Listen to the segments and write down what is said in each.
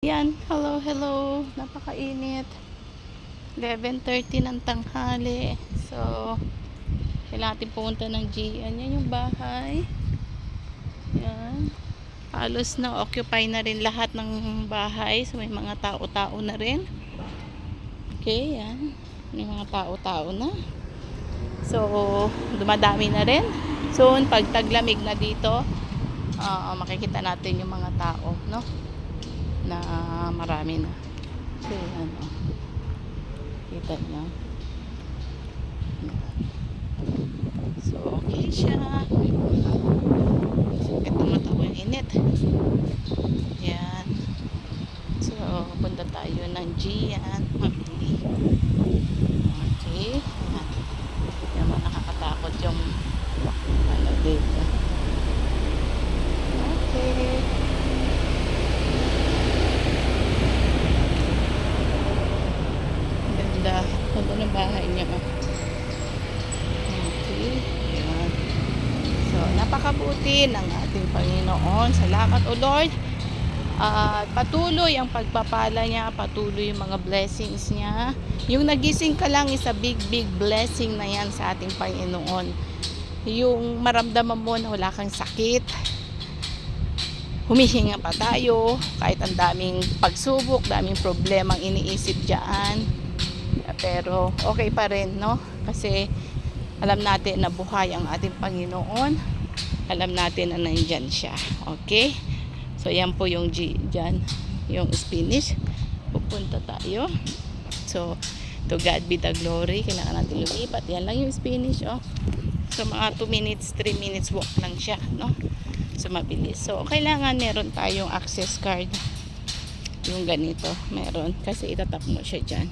Yan, hello, hello. Napakainit. 11.30 ng tanghali. So, kailangan natin pumunta ng GN. Yan yung bahay. Yan. Halos na occupy na rin lahat ng bahay. So, may mga tao-tao na rin. Okay, yan. May mga tao-tao na. So, dumadami na rin. Soon, pag taglamig na dito, ah, makikita natin yung mga tao, no? Na marami na. So, yan, oh. Kita niyo. So, okay siya. Ito na tayo yung init. Yan. So, punta tayo ng Gian. Mabili. Okay. Yan. Yan mo nakakatakot yung ano dito. Okay. Ganda. Ganda ng bahay niya. oh. Okay. Yan. So, napakabuti ng ating Panginoon. Salamat, O Lord. At patuloy ang pagpapala niya, patuloy yung mga blessings niya. Yung nagising ka lang is a big, big blessing na yan sa ating Panginoon. Yung maramdaman mo na wala kang sakit, humihinga pa tayo, kahit ang daming pagsubok, daming problemang iniisip dyan. Pero okay pa rin, no? Kasi alam natin na buhay ang ating Panginoon. Alam natin na nandyan siya. Okay? So, yan po yung G dyan. Yung spinach. Pupunta tayo. So, to God be the glory. Kailangan natin lumipat. Yan lang yung spinach, oh. So, mga 2 minutes, 3 minutes walk lang siya, no? So, mabilis. So, kailangan meron tayong access card. Yung ganito. Meron. Kasi itatap mo siya dyan.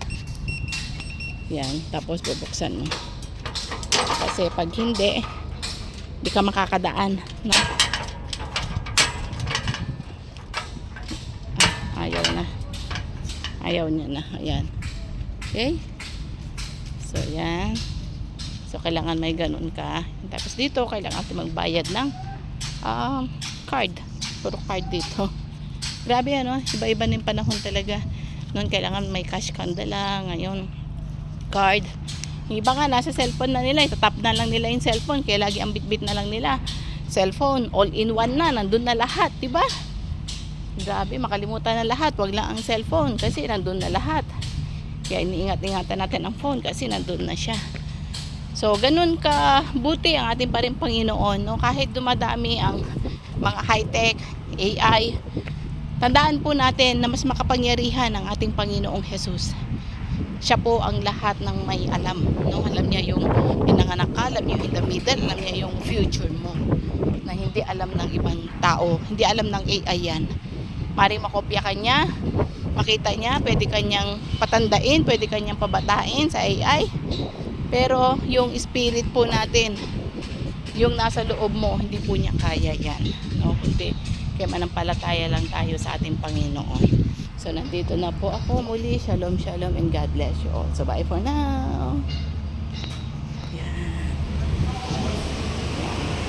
Yan. Tapos, bubuksan mo. Kasi pag hindi, di ka makakadaan. No? Ah, ayaw na. Ayaw niya na. Ayan. Okay? So, yan. So, kailangan may ganun ka. Tapos dito, kailangan magbayad ng um, card. Puro card dito. Grabe ano, iba-iba yung panahon talaga. Noon kailangan may cash ka dala. Ngayon, card. Yung iba nga, nasa cellphone na nila. Itatap na lang nila yung cellphone. Kaya lagi ang bitbit na lang nila. Cellphone, all-in-one na. Nandun na lahat, di ba? Grabe, makalimutan na lahat. Wag lang ang cellphone kasi nandun na lahat. Kaya iniingat-ingatan natin ang phone kasi nandun na siya. So, ganun ka buti ang ating pa rin Panginoon. No? Kahit dumadami ang mga high-tech, AI, tandaan po natin na mas makapangyarihan ang ating Panginoong Jesus. Siya po ang lahat ng may alam. No? Alam niya yung pinanganak ka, alam niya yung in the middle, alam niya yung future mo na hindi alam ng ibang tao, hindi alam ng AI yan. Mari makopya ka niya, makita niya, pwede kanyang patandain, pwede kanyang pabatain sa AI. Pero yung spirit po natin, yung nasa loob mo, hindi po niya kaya yan. No? Kundi, kaya manampalataya lang tayo sa ating Panginoon. So, nandito na po ako muli. Shalom, shalom, and God bless you all. So, bye for now.